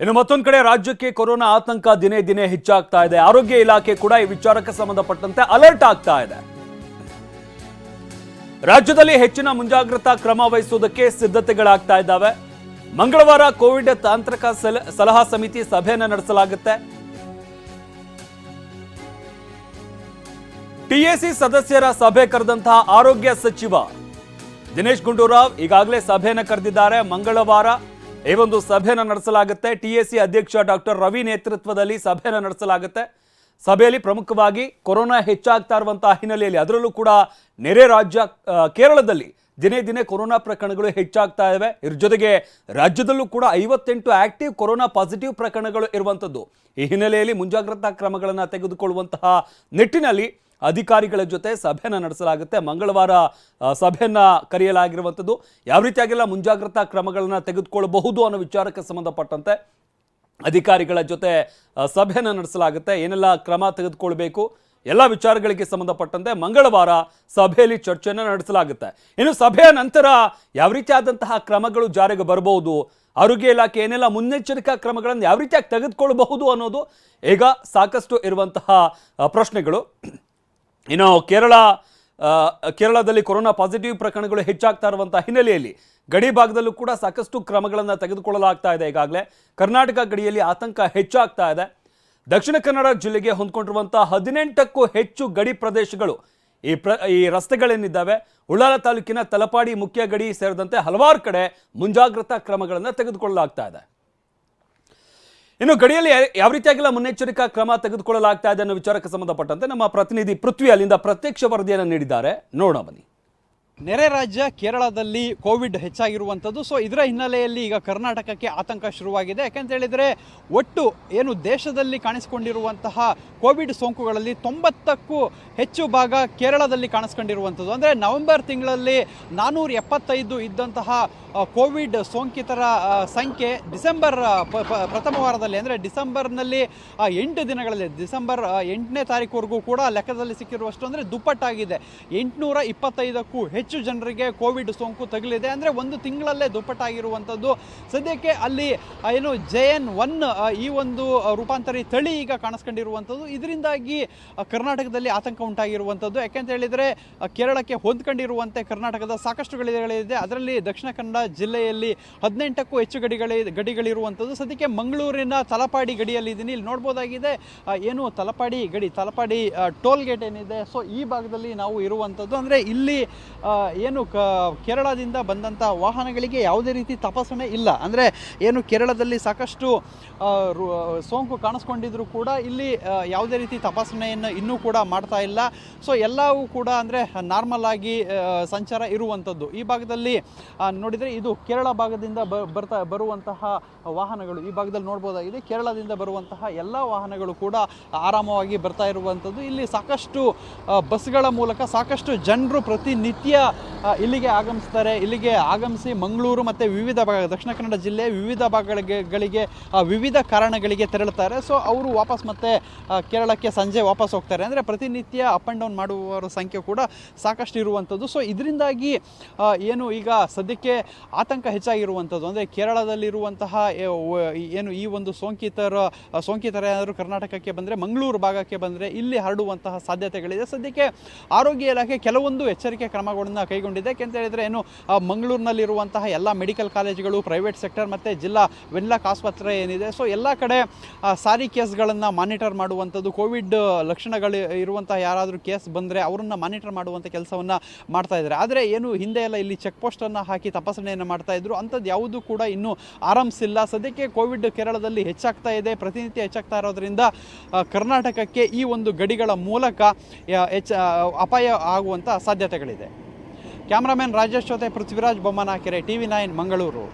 ಇನ್ನು ಮತ್ತೊಂದು ಕಡೆ ರಾಜ್ಯಕ್ಕೆ ಕೊರೋನಾ ಆತಂಕ ದಿನೇ ದಿನೇ ಹೆಚ್ಚಾಗ್ತಾ ಇದೆ. ಆರೋಗ್ಯ ಇಲಾಖೆ ಕೂಡ ಈ ವಿಚಾರಕ್ಕೆ ಸಂಬಂಧಪಟ್ಟಂತೆ ಅಲರ್ಟ್ ಆಗ್ತಾ ಇದೆ. ರಾಜ್ಯದಲ್ಲಿ ಹೆಚ್ಚಿನ ಮುಂಜಾಗ್ರತಾ ಕ್ರಮ ವಹಿಸುವುದಕ್ಕೆ ಸಿದ್ಧತೆಗಳಾಗ್ತಾ ಇದ್ದಾವೆ. ಮಂಗಳವಾರ ಕೋವಿಡ್ ತಾಂತ್ರಿಕ ಸಲ- ಸಲಹಾ ಸಮಿತಿ ಸಭೆಯನ್ನು ನಡೆಸಲಾಗುತ್ತೆ. ಟಿಎಸಿ ಸದಸ್ಯರ ಸಭೆ ಕರೆದಂತಹ ಆರೋಗ್ಯ ಸಚಿವ ದಿನೇಶ್ ಗುಂಡೂರಾವ್ ಈಗಾಗಲೇ ಸಭೆಯನ್ನು ಕರೆದಿದ್ದಾರೆ. ಮಂಗಳವಾರ ಈ ಒಂದು ಸಭೆಯನ್ನು ನಡೆಸಲಾಗುತ್ತೆ. ಟಿ ಎ ಸಿ ಅಧ್ಯಕ್ಷ ಡಾಕ್ಟರ್ ರವಿ ನೇತೃತ್ವದಲ್ಲಿ ಸಭೆಯನ್ನು ನಡೆಸಲಾಗುತ್ತೆ. ಸಭೆಯಲ್ಲಿ ಪ್ರಮುಖವಾಗಿ ಕೊರೋನಾ ಹೆಚ್ಚಾಗ್ತಾ ಇರುವಂತಹ ಹಿನ್ನೆಲೆಯಲ್ಲಿ ಅದರಲ್ಲೂ ಕೂಡ ನೆರೆ ರಾಜ್ಯ ಕೇರಳದಲ್ಲಿ ದಿನೇ ದಿನೇ ಕೊರೋನಾ ಪ್ರಕರಣಗಳು ಹೆಚ್ಚಾಗ್ತಾ ಇವೆ. ಇದ್ರ ಜೊತೆಗೆ ರಾಜ್ಯದಲ್ಲೂ ಕೂಡ ಐವತ್ತೆಂಟು ಆಕ್ಟಿವ್ ಕೊರೋನಾ ಪಾಸಿಟಿವ್ ಪ್ರಕರಣಗಳು ಇರುವಂಥದ್ದು. ಈ ಹಿನ್ನೆಲೆಯಲ್ಲಿ ಮುಂಜಾಗ್ರತಾ ಕ್ರಮಗಳನ್ನು ತೆಗೆದುಕೊಳ್ಳುವಂತಹ ನಿಟ್ಟಿನಲ್ಲಿ ಅಧಿಕಾರಿಗಳ ಜೊತೆ ಸಭೆಯನ್ನು ನಡೆಸಲಾಗುತ್ತೆ. ಮಂಗಳವಾರ ಸಭೆಯನ್ನು ಕರೆಯಲಾಗಿರುವಂಥದ್ದು. ಯಾವ ರೀತಿಯಾಗೆಲ್ಲ ಮುಂಜಾಗ್ರತಾ ಕ್ರಮಗಳನ್ನು ತೆಗೆದುಕೊಳ್ಳಬಹುದು ಅನ್ನೋ ವಿಚಾರಕ್ಕೆ ಸಂಬಂಧಪಟ್ಟಂತೆ ಅಧಿಕಾರಿಗಳ ಜೊತೆ ಸಭೆಯನ್ನು ನಡೆಸಲಾಗುತ್ತೆ. ಏನೆಲ್ಲ ಕ್ರಮ ತೆಗೆದುಕೊಳ್ಬೇಕು? ಎಲ್ಲ ವಿಚಾರಗಳಿಗೆ ಸಂಬಂಧಪಟ್ಟಂತೆ ಮಂಗಳವಾರ ಸಭೆಯಲ್ಲಿ ಚರ್ಚೆಯನ್ನು ನಡೆಸಲಾಗುತ್ತೆ. ಇನ್ನು ಸಭೆಯ ನಂತರ ಯಾವ ರೀತಿಯಾದಂತಹ ಕ್ರಮಗಳು ಜಾರಿಗೆ ಬರಬಹುದು? ಆರೋಗ್ಯ ಇಲಾಖೆ ಏನೆಲ್ಲ ಮುನ್ನೆಚ್ಚರಿಕಾ ಕ್ರಮಗಳನ್ನು ಯಾವ ರೀತಿಯಾಗಿ ತೆಗೆದುಕೊಳ್ಳಬಹುದು ಅನ್ನೋದು ಈಗ ಸಾಕಷ್ಟು ಇರುವಂತಹ ಪ್ರಶ್ನೆಗಳು. ಇನ್ನು ಕೇರಳ ಕೇರಳದಲ್ಲಿ ಕೊರೋನಾ ಪಾಸಿಟಿವ್ ಪ್ರಕರಣಗಳು ಹೆಚ್ಚಾಗ್ತಾ ಇರುವಂಥ ಹಿನ್ನೆಲೆಯಲ್ಲಿ ಗಡಿ ಭಾಗದಲ್ಲೂ ಕೂಡ ಸಾಕಷ್ಟು ಕ್ರಮಗಳನ್ನು ತೆಗೆದುಕೊಳ್ಳಲಾಗ್ತಾ ಇದೆ. ಈಗಾಗಲೇ ಕರ್ನಾಟಕ ಗಡಿಯಲ್ಲಿ ಆತಂಕ ಹೆಚ್ಚಾಗ್ತಾ ಇದೆ. ದಕ್ಷಿಣ ಕನ್ನಡ ಜಿಲ್ಲೆಗೆ ಹೊಂದ್ಕೊಂಡಿರುವಂಥ ಹದಿನೆಂಟಕ್ಕೂ ಹೆಚ್ಚು ಗಡಿ ಪ್ರದೇಶಗಳು ಈ ಪ್ರ, ಈ ರಸ್ತೆಗಳೇನಿದ್ದಾವೆ, ಉಳ್ಳಾಲ ತಾಲೂಕಿನ ತಲಪಾಡಿ ಮುಖ್ಯ ಗಡಿ ಸೇರಿದಂತೆ ಹಲವಾರು ಕಡೆ ಮುಂಜಾಗ್ರತಾ ಕ್ರಮಗಳನ್ನು ತೆಗೆದುಕೊಳ್ಳಲಾಗ್ತಾ ಇದೆ. ಇನ್ನು ಗಡಿಯಲ್ಲಿ ಯಾವ ರೀತಿಯಾಗಿಲ್ಲ ಮುನ್ನೆಚ್ಚರಿಕಾ ಕ್ರಮ ತೆಗೆದುಕೊಳ್ಳಲಾಗ್ತಾ ಇದೆ ಅನ್ನೋ ವಿಚಾರಕ್ಕೆ ಸಂಬಂಧಪಟ್ಟಂತೆ ನಮ್ಮ ಪ್ರತಿನಿಧಿ ಪೃಥ್ವಿ ಅಲ್ಲಿಂದ ಪ್ರತ್ಯಕ್ಷ ವರದಿಯನ್ನು ನೀಡಿದ್ದಾರೆ. ನೋಡೋಣ ಬನ್ನಿ. ನೆರೆ ರಾಜ್ಯ ಕೇರಳದಲ್ಲಿ ಕೋವಿಡ್ ಹೆಚ್ಚಾಗಿರುವಂಥದ್ದು. ಸೊ ಇದರ ಹಿನ್ನೆಲೆಯಲ್ಲಿ ಈಗ ಕರ್ನಾಟಕಕ್ಕೆ ಆತಂಕ ಶುರುವಾಗಿದೆ. ಯಾಕೆಂತ ಹೇಳಿದರೆ ಒಟ್ಟು ಏನು ದೇಶದಲ್ಲಿ ಕಾಣಿಸಿಕೊಂಡಿರುವಂತಹ ಕೋವಿಡ್ ಸೋಂಕುಗಳಲ್ಲಿ ತೊಂಬತ್ತಕ್ಕೂ ಹೆಚ್ಚು ಭಾಗ ಕೇರಳದಲ್ಲಿ ಕಾಣಿಸ್ಕೊಂಡಿರುವಂಥದ್ದು. ಅಂದರೆ ನವೆಂಬರ್ ತಿಂಗಳಲ್ಲಿ ನಾನ್ನೂರ ಎಪ್ಪತ್ತೈದು ಇದ್ದಂತಹ ಕೋವಿಡ್ ಸೋಂಕಿತರ ಸಂಖ್ಯೆ ಡಿಸೆಂಬರ್ ಪ್ರಥಮ ವಾರದಲ್ಲಿ, ಅಂದರೆ ಡಿಸೆಂಬರ್ನಲ್ಲಿ ಎಂಟು ದಿನಗಳಲ್ಲಿ, ಡಿಸೆಂಬರ್ ಎಂಟನೇ ತಾರೀಕುವರೆಗೂ ಕೂಡ ಲೆಕ್ಕದಲ್ಲಿ ಸಿಕ್ಕಿರುವಷ್ಟು ಅಂದರೆ ದುಪ್ಪಟ್ಟಾಗಿದೆ. ಎಂಟುನೂರ ಇಪ್ಪತ್ತೈದಕ್ಕೂ ಹೆಚ್ಚು ಜನರಿಗೆ ಕೋವಿಡ್ ಸೋಂಕು ತಗಲಿದೆ. ಅಂದರೆ ಒಂದು ತಿಂಗಳಲ್ಲೇ ದುಪ್ಪಟ್ಟಾಗಿರುವಂಥದ್ದು. ಸದ್ಯಕ್ಕೆ ಅಲ್ಲಿ ಏನು ಜೆ ಎನ್ ಒನ್ ಈ ಒಂದು ರೂಪಾಂತರಿ ತಳಿ ಈಗ ಕಾಣಿಸ್ಕೊಂಡಿರುವಂಥದ್ದು. ಇದರಿಂದಾಗಿ ಕರ್ನಾಟಕದಲ್ಲಿ ಆತಂಕ ಉಂಟಾಗಿರುವಂಥದ್ದು. ಯಾಕೆಂತ ಹೇಳಿದರೆ ಕೇರಳಕ್ಕೆ ಹೊಂದ್ಕೊಂಡಿರುವಂತೆ ಕರ್ನಾಟಕದ ಸಾಕಷ್ಟು ಗಡಿಗಳಿದೆ ಅದರಲ್ಲಿ ದಕ್ಷಿಣ ಕನ್ನಡ ಜಿಲ್ಲೆಯಲ್ಲಿ ಹದಿನೆಂಟಕ್ಕೂ ಹೆಚ್ಚು ಗಡಿಗಳಿ, ಗಡಿಗಳಿರುವಂಥದ್ದು. ಸದ್ಯಕ್ಕೆ ಮಂಗಳೂರಿನ ತಲಪಾಡಿ ಗಡಿಯಲ್ಲಿ ಇದ್ದೀನಿ ಇಲ್ಲಿ ನೋಡ್ಬೋದಾಗಿದೆ ಏನು, ತಲಪಾಡಿ ಗಡಿ, ತಲಪಾಡಿ ಟೋಲ್ ಗೇಟ್ ಏನಿದೆ. ಸೊ, ಈ ಭಾಗದಲ್ಲಿ ನಾವು ಇರುವಂಥದ್ದು. ಅಂದರೆ ಇಲ್ಲಿ ಏನು ಕ ಕೇರಳದಿಂದ ಬಂದಂಥ ವಾಹನಗಳಿಗೆ ಯಾವುದೇ ರೀತಿ ತಪಾಸಣೆ ಇಲ್ಲ. ಅಂದರೆ ಏನು ಕೇರಳದಲ್ಲಿ ಸಾಕಷ್ಟು ಸೋಂಕು ಕಾಣಿಸ್ಕೊಂಡಿದ್ರು ಕೂಡ ಇಲ್ಲಿ ಯಾವುದೇ ರೀತಿ ತಪಾಸಣೆಯನ್ನು ಇನ್ನೂ ಕೂಡ ಮಾಡ್ತಾ ಇಲ್ಲ. ಸೊ ಎಲ್ಲವೂ ಕೂಡ ಅಂದರೆ ನಾರ್ಮಲ್ ಆಗಿ ಸಂಚಾರ ಇರುವಂಥದ್ದು ಈ ಭಾಗದಲ್ಲಿ ನೋಡಿದರೆ ಇದು ಕೇರಳ ಭಾಗದಿಂದ ಬರ್ತಾ, ಬರುವಂತಹ ವಾಹನಗಳು. ಈ ಭಾಗದಲ್ಲಿ ನೋಡ್ಬೋದಾಗಿದೆ, ಕೇರಳದಿಂದ ಬರುವಂತಹ ಎಲ್ಲ ವಾಹನಗಳು ಕೂಡ ಆರಾಮವಾಗಿ ಬರ್ತಾ ಇರುವಂಥದ್ದು ಇಲ್ಲಿ ಸಾಕಷ್ಟು ಬಸ್ಗಳ ಮೂಲಕ ಸಾಕಷ್ಟು ಜನರು ಪ್ರತಿನಿತ್ಯ ಇಲ್ಲಿಗೆ ಆಗಮಿಸ್ತಾರೆ. ಇಲ್ಲಿಗೆ ಆಗಮಿಸಿ ಮಂಗಳೂರು ಮತ್ತು ವಿವಿಧ ಭಾಗ, ದಕ್ಷಿಣ ಕನ್ನಡ ಜಿಲ್ಲೆ ವಿವಿಧ ಭಾಗಗಳಿಗೆ ವಿವಿಧ ಕಾರಣಗಳಿಗೆ ತೆರಳುತ್ತಾರೆ. ಸೊ ಅವರು ವಾಪಸ್ ಮತ್ತೆ ಕೇರಳಕ್ಕೆ ಸಂಜೆ ವಾಪಸ್ ಹೋಗ್ತಾರೆ. ಅಂದರೆ ಪ್ರತಿನಿತ್ಯ ಅಪ್ ಆ್ಯಂಡ್ ಡೌನ್ ಮಾಡುವವರ ಸಂಖ್ಯೆ ಕೂಡ ಸಾಕಷ್ಟು ಇರುವಂಥದ್ದು. ಸೊ ಇದರಿಂದಾಗಿ ಏನು ಈಗ ಸದ್ಯಕ್ಕೆ ಆತಂಕ ಹೆಚ್ಚಾಗಿರುವಂಥದ್ದು. ಅಂದರೆ ಕೇರಳದಲ್ಲಿರುವಂತಹ ಏನು ಈ ಒಂದು ಸೋಂಕಿತರ ಸೋಂಕಿತರ ಏನಾದರೂ ಕರ್ನಾಟಕಕ್ಕೆ ಬಂದರೆ, ಮಂಗಳೂರು ಭಾಗಕ್ಕೆ ಬಂದರೆ ಇಲ್ಲಿ ಹರಡುವಂತಹ ಸಾಧ್ಯತೆಗಳಿದೆ. ಸದ್ಯಕ್ಕೆ ಆರೋಗ್ಯ ಇಲಾಖೆ ಕೆಲವೊಂದು ಎಚ್ಚರಿಕೆ ಕ್ರಮಗಳನ್ನು ಕೈಗೊಂಡಿದೆ. ಯಾಕೆಂತ ಹೇಳಿದರೆ ಏನು ಮಂಗಳೂರಿನಲ್ಲಿರುವಂತಹ ಎಲ್ಲ ಮೆಡಿಕಲ್ ಕಾಲೇಜುಗಳು, ಪ್ರೈವೇಟ್ ಸೆಕ್ಟರ್ ಮತ್ತು ಜಿಲ್ಲಾ ವೆನ್ಲಾಕ್ ಆಸ್ಪತ್ರೆ ಏನಿದೆ. ಸೊ ಎಲ್ಲ ಕಡೆ ಸಾರಿ ಕೇಸ್ಗಳನ್ನು ಮಾನಿಟರ್ ಮಾಡುವಂಥದ್ದು, ಕೋವಿಡ್ ಲಕ್ಷಣಗಳು ಇರುವಂತಹ ಯಾರಾದರೂ ಕೇಸ್ ಬಂದರೆ ಅವರನ್ನು ಮಾನಿಟರ್ ಮಾಡುವಂಥ ಕೆಲಸವನ್ನು ಮಾಡ್ತಾ ಇದ್ದಾರೆ. ಆದರೆ ಏನು ಹಿಂದೆ ಎಲ್ಲ ಇಲ್ಲಿ ಚೆಕ್ ಪೋಸ್ಟನ್ನು ಹಾಕಿ ತಪಾಸಣೆಯನ್ನು ಮಾಡ್ತಾ ಇದ್ರು. ಅಂಥದ್ದು ಯಾವುದೂ ಕೂಡ ಇನ್ನೂ ಆರಂಭಿಸಿಲ್ಲ ಸದ್ಯಕ್ಕೆ ಕೋವಿಡ್ ಕೇರಳದಲ್ಲಿ ಹೆಚ್ಚಾಗ್ತಾ ಇದೆ. ಪ್ರತಿನಿತ್ಯ ಹೆಚ್ಚಾಗ್ತಾ ಇರೋದ್ರಿಂದ ಕರ್ನಾಟಕಕ್ಕೆ ಈ ಒಂದು ಗಡಿಗಳ ಮೂಲಕ ಹೆಚ್ಚ ಅಪಾಯ ಆಗುವಂಥ ಸಾಧ್ಯತೆಗಳಿದೆ. ಕ್ಯಾಮ್ರಾಮನ್ ರಾಜೇಶ್ ಜೊತೆ ಪೃಥ್ವಿರಾಜ್ ಬೊಮ್ಮನಾಕೆರೆ ಕೆರೆ ಟಿವಿ ನೈನ್ ಮಂಗಳೂರು.